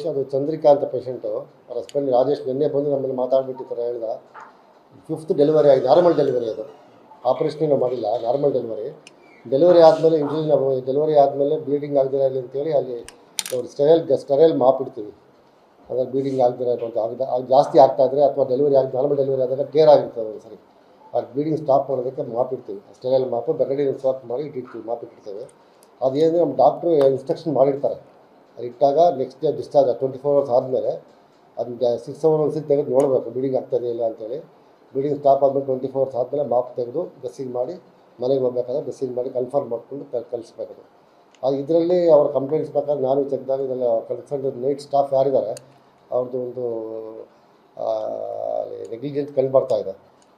ಅದು ಚಂದ್ರಿಕಾ ಅಂತ ಪೇಷಂಟು ಅವ್ರ ಹಸ್ಬೆಂಡ್ ರಾಜೇಶ್ ನಿನ್ನೆ ಬಂದು ನಮ್ಮಲ್ಲಿ ಥರ ಹೇಳ್ದ. ಫಿಫ್ತ್ ಡೆಲಿವರಿ ಆಗಿದೆ ನಾರ್ಮಲ್ ಡೆಲಿವರಿ ಅದು. ಆಪರೇಷನ್ ನಾವು ಮಾಡಿಲ್ಲ ನಾರ್ಮಲ್ ಡೆಲಿವರಿ ಡೆಲಿವರಿ ಆದಮೇಲೆ ನಾವು ಡೆಲಿವರಿ ಆದಮೇಲೆ ಬ್ಲೀಡಿಂಗ್ ಆಗದಿರ ಇಲ್ಲಿ ಅಂತೇಳಿ ಅಲ್ಲಿ ಅವ್ರು ಸ್ಟೆರೈಲ್ ಸ್ಟೆರೈಲ್ ಮಾಪ್ ಇಡ್ತೀವಿ. ಅದ್ರಲ್ಲಿ ಬ್ಲೀಡಿಂಗ್ ಆಗದಿರ ಅಂತ ಅದು ಜಾಸ್ತಿ ಆಗ್ತಾ ಇದ್ರೆ ಅಥವಾ ಡೆಲಿವರಿ ಆಗಿ ನಾರ್ಮಲ್ ಡೆಲಿವರಿ ಆದಾಗ ಟೇರ್ ಆಗಿರ್ತದೆ ಒಂದು ಸರಿ. ಅದು ಬ್ಲೀಡಿಂಗ್ ಸ್ಟಾಪ್ ಮಾಡೋದಕ್ಕೆ ಮಾಪ್ ಇಡ್ತೀವಿ. ಸ್ಟೆರೈಲ್ ಮಾಪು ಬೆರಡಿನ ಸ್ಟಾಪ್ ಮಾಡಿ ಇಟ್ಟಿರ್ತೀವಿ, ಮಾಪ್ ಇಟ್ಟಿರ್ತೇವೆ. ಅದೇನು ನಮ್ಮ ಡಾಕ್ಟ್ರು ಇನ್ಸ್ಟ್ರಕ್ಷನ್ ಮಾಡಿರ್ತಾರೆ. ಇಟ್ಟಾಗ next day discharge twenty four hours ಆದಮೇಲೆ ಅದನ್ನ ಸಿಕ್ಸ್ ಅವರ್ ಒಂದ್ಸತಿ ತೆಗೆದು ನೋಡಬೇಕು ಬ್ಲೀಡಿಂಗ್ ಆಗ್ತದೆ ಇಲ್ಲ ಅಂತೇಳಿ. ಬ್ಲೀಡಿಂಗ್ ಸ್ಟಾಪ್ ಆದಮೇಲೆ ಟ್ವೆಂಟಿ ಫೋರ್ ಅವರ್ಸ್ ಆದಮೇಲೆ ಮಾಪ್ ತೆಗೆದು ಡ್ರೆಸ್ಸಿಂಗ್ ಮಾಡಿ ಮನೆಗೆ ಹೋಗಬೇಕಾದ್ರೆ ಡ್ರೆಸ್ಸಿಂಗ್ ಮಾಡಿ ಕನ್ಫರ್ಮ್ ಮಾಡಿಕೊಂಡು ಕಳಿಸ್ಬೇಕು ಅದು ಇದರಲ್ಲಿ ಅವ್ರ ಕಂಪ್ಲೇಂಟ್ಸ್ ಪ್ರಕಾರ ನಾನು ತೆಗೆದಾಗ ಇದೆಲ್ಲ ಕನ್ಸಲ್ಟ್ ನೈಟ್ ಸ್ಟಾಫ್ ಯಾರಿದ್ದಾರೆ ಅವ್ರದ್ದು ಒಂದು ನೆಗ್ಲಿಜೆನ್ಸ್ ಕಂಡು ಬರ್ತಾ ಇದೆ.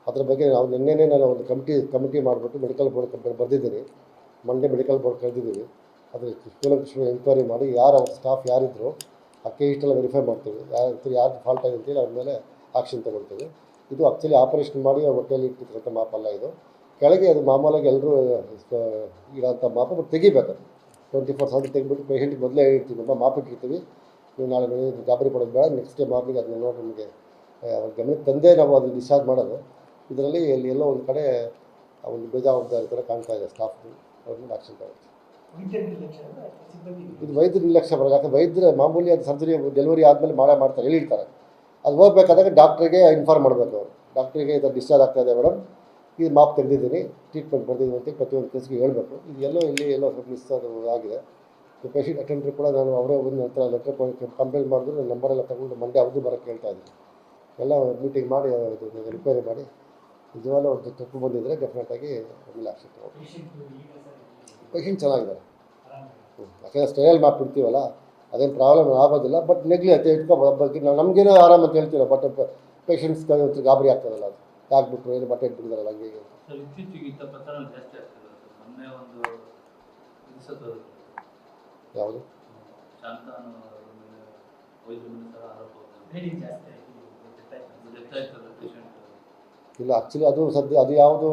ಅದ್ರ ಬಗ್ಗೆ ನಾವು ನಿನ್ನೆನೇ ನಾನು ಒಂದು ಕಮಿಟಿ ಕಮಿಟಿ ಮಾಡಿಬಿಟ್ಟು ಮೆಡಿಕಲ್ ಬೋರ್ಡ್ ಬರೆದಿದ್ದೀನಿ. ಮಂಡೇ ಮೆಡಿಕಲ್ ಬೋರ್ಡ್ ಕರೆದಿದ್ದೀವಿ ಅದ್ರ ಕೂಲಂಕುಷ ಎಂಕ್ವೈರಿ ಮಾಡಿ ಯಾರು ಅವ್ರ ಸ್ಟಾಫ್ ಯಾರಿದ್ರು ಆ ಇಷ್ಟೆಲ್ಲ ವೆರಿಫೈ ಮಾಡ್ತೀವಿ. ಯಾರು ಯಾರು ಫಾಲ್ಟ್ ಆಗಿದೆ ಅಂತೇಳಿ ಅವ್ರ ಮೇಲೆ ಆಕ್ಷನ್ ತಗೊಳ್ತೀವಿ. ಇದು ಆ್ಯಕ್ಚುಲಿ ಆಪರೇಷನ್ ಮಾಡಿ ಅವ್ರ ಹೊಟ್ಟೆಯಲ್ಲಿ ಇಟ್ಟಿರ್ತಕ್ಕಂಥ ಮಾಪಲ್ಲ ಇದು. ಕೆಳಗೆ ಅದು ಮಾಮೂಲಾಗಿ ಎಲ್ಲರೂ ಇರೋಂಥ ಮಾಪ ಬಟ್ ತೆಗಿಬೇಕು ಟ್ವೆಂಟಿ ಫೋರ್ ಸೆವೆನ್ ತೆಗಿಬಿಟ್ಟು ಪೇಷಂಟಿಗೆ ಮೊದಲೇ ಹೇಳಿರ್ತೀವಿ ನಮ್ಮ ಮಾಪ್ ಇಟ್ಟಿರ್ತೀವಿ. ನೀವು ನಾಳೆ ಬೆಳಿಗ್ಗೆ ಗಾಬರಿ ಪಡೋದು ಬೇಡ ನೆಕ್ಸ್ಟ್ ಡೇ ಮಾರ್ನಿಂಗ್ ಅದನ್ನ ನೋಡಿ ನಿಮಗೆ ಗಮನಕ್ಕೆ ತಂದೇ ನಾವು ಅದನ್ನು ಡಿಸ್ಚಾರ್ಜ್ ಮಾಡೋದು. ಇದರಲ್ಲಿ ಎಲ್ಲಿ ಎಲ್ಲೋ ಒಂದು ಕಡೆ ಒಂದು ಬೇಜಾವಾಬ್ದಾರಿ ಥರ ಕಾಣ್ತಾ ಇದೆ ಸ್ಟಾಫ್ ಅವ್ರ ಮೇಲೆ ಆಕ್ಷನ್ ತಗೊಳ್ತೀವಿ. ಇದು ವೈದ್ಯರ ನಿರ್ಲಕ್ಷ್ಯ ಬರೋದು ಯಾಕಂದ್ರೆ ವೈದ್ಯರ ಮಾಮೂಲಿ ಅದು ಸರ್ಜರಿ ಡೆಲಿವರಿ ಆದಮೇಲೆ ಮಾಡೇ ಮಾಡ್ತಾರೆ ಹೇಳಿರ್ತಾರೆ. ಅದು ಹೋಗ್ಬೇಕಾದಾಗ ಡಾಕ್ಟ್ರಿಗೆ ಇನ್ಫಾರ್ಮ್ ಮಾಡಬೇಕು ಅವರು. ಡಾಕ್ಟ್ರಿಗೆ ಇದು ಡಿಸ್ಚಾರ್ಜ್ ಆಗ್ತಾ ಇದೆ ಮೇಡಮ್. ಇದು ಮಾಪ್ ತೆಗೆದಿದ್ದೀನಿ ಟ್ರೀಟ್ಮೆಂಟ್ ಬರ್ದಿದ್ದೀನಿ ಅಂತ ಪ್ರತಿಯೊಂದು ಕೇಸ್ಗೆ ಹೇಳಬೇಕು. ಇದು ಎಲ್ಲೋ ಇಲ್ಲಿ ಎಲ್ಲೋ ಸ್ವಲ್ಪ ಮಿಸ್ ಅದು ಆಗಿದೆ. ಪೇಷಂಟ್ ಅಟೆಂಡ್ರಿ ಕೂಡ ನಾನು ಅವರೇ ಒಂದು ಹತ್ರ ಲೆಟ್ರ್ ಕಂಪ್ಲೇಂಟ್ ಮಾಡಿದ್ರು ನನ್ನ ನಂಬರೆಲ್ಲ ತಗೊಂಡು ಮಂಡೆ ಅವ್ರದ್ದು ಬರೋಕ್ಕೆ ಹೇಳ್ತಾ ಇದ್ದೀನಿ. ಎಲ್ಲ ಮೀಟಿಂಗ್ ಮಾಡಿ ಇದು ರಿಪೇರಿ ಮಾಡಿ ನಿಜವಾಗ್ಲೂ ಒಂದು ತಪ್ಪು ಬಂದಿದ್ದರೆ ಡೆಫಿನೆಟಾಗಿ ಆಮೇಲೆ ಆಕ್ಷನ್ ಸರಿ ಪೇಷಂಟ್ ಚೆನ್ನಾಗಿದ್ದಾರೆ. ಯಾಕೆಂದರೆ. ಸ್ಟೈಲ್ ಮಾಡ್ಬಿಡ್ತೀವಲ್ಲ ಅದೇನು ಪ್ರಾಬ್ಲಮ್ ಆಗೋದಿಲ್ಲ ಬಟ್ ನೆಗ್ಲಿ ಅಂತ ಇಟ್ಕೊ ಬಗ್ಗೆ ನಾವು ನಮಗೇನೋ ಆರಾಮ ಅಂತ ಹೇಳ್ತೀವಿ ಬಟ್ ಪೇಷಂಟ್ಸ್ಗೆ ಗಾಬರಿ ಆಗ್ತದಲ್ಲ ಅದು. ಯಾಕ್ಬಿಟ್ರು ಏನು ಬಟ್ಟೆ ಇಟ್ಬಿಟ್ಟಿದಾರಲ್ಲ ಹಂಗೆ ಹೀಗೆ ಯಾವುದು? ಇಲ್ಲ ಆ್ಯಕ್ಚುಲಿ ಅದು ಸದ್ಯ ಅದು ಯಾವುದು?